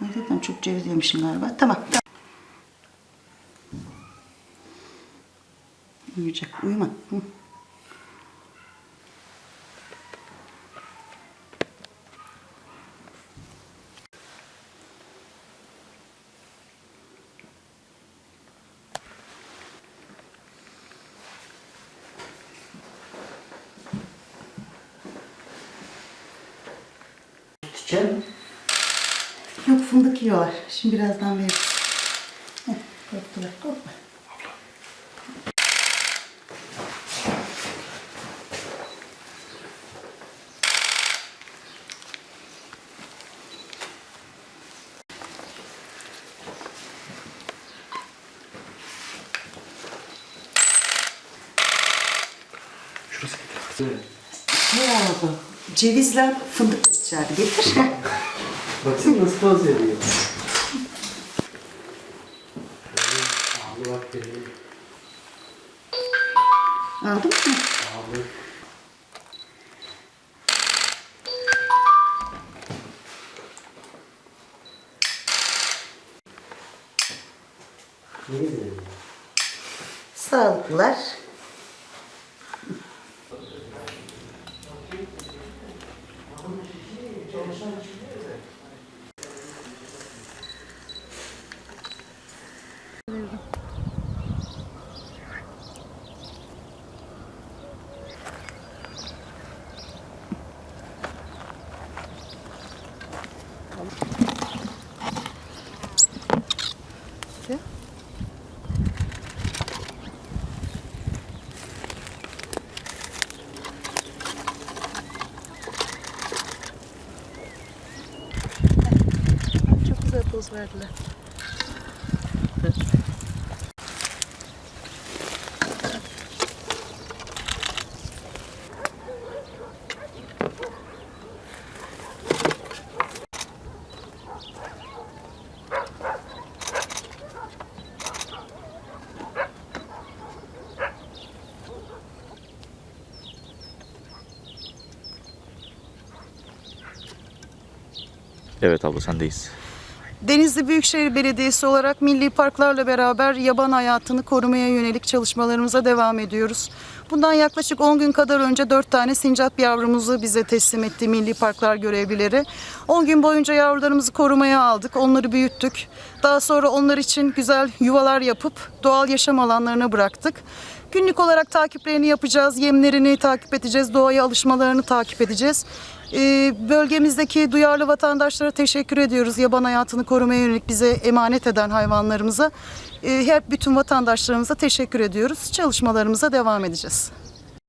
Zaten çok ceviz yemişim galiba. Tamam. tamam. Uyuyacak. Uyuma. Hı. Tutacağım. Yok fındık yiyorlar. Şimdi birazdan veririz. Heh, korktular. Korkma. Şurası getir. Ne oldu? Cevizle fındık içeride. Getir. Baksana nasıl poz veriyor. Ağlı bak benim. Aldın mı? Ağlı. Ne diyor? Sağlıklılar. Çok güzel poz verdiler. Evet abla sendeyiz. Denizli Büyükşehir Belediyesi olarak milli parklarla beraber yaban hayatını korumaya yönelik çalışmalarımıza devam ediyoruz. Bundan yaklaşık 10 gün kadar önce 4 tane sincap yavrumuzu bize teslim etti milli parklar görevlileri. 10 gün boyunca yavrularımızı korumaya aldık, onları büyüttük. Daha sonra onlar için güzel yuvalar yapıp doğal yaşam alanlarına bıraktık. Günlük olarak takiplerini yapacağız, yemlerini takip edeceğiz, doğaya alışmalarını takip edeceğiz. Ee, bölgemizdeki duyarlı vatandaşlara teşekkür ediyoruz. Yaban hayatını korumaya yönelik bize emanet eden hayvanlarımıza. Ee, hep bütün vatandaşlarımıza teşekkür ediyoruz. Çalışmalarımıza devam edeceğiz.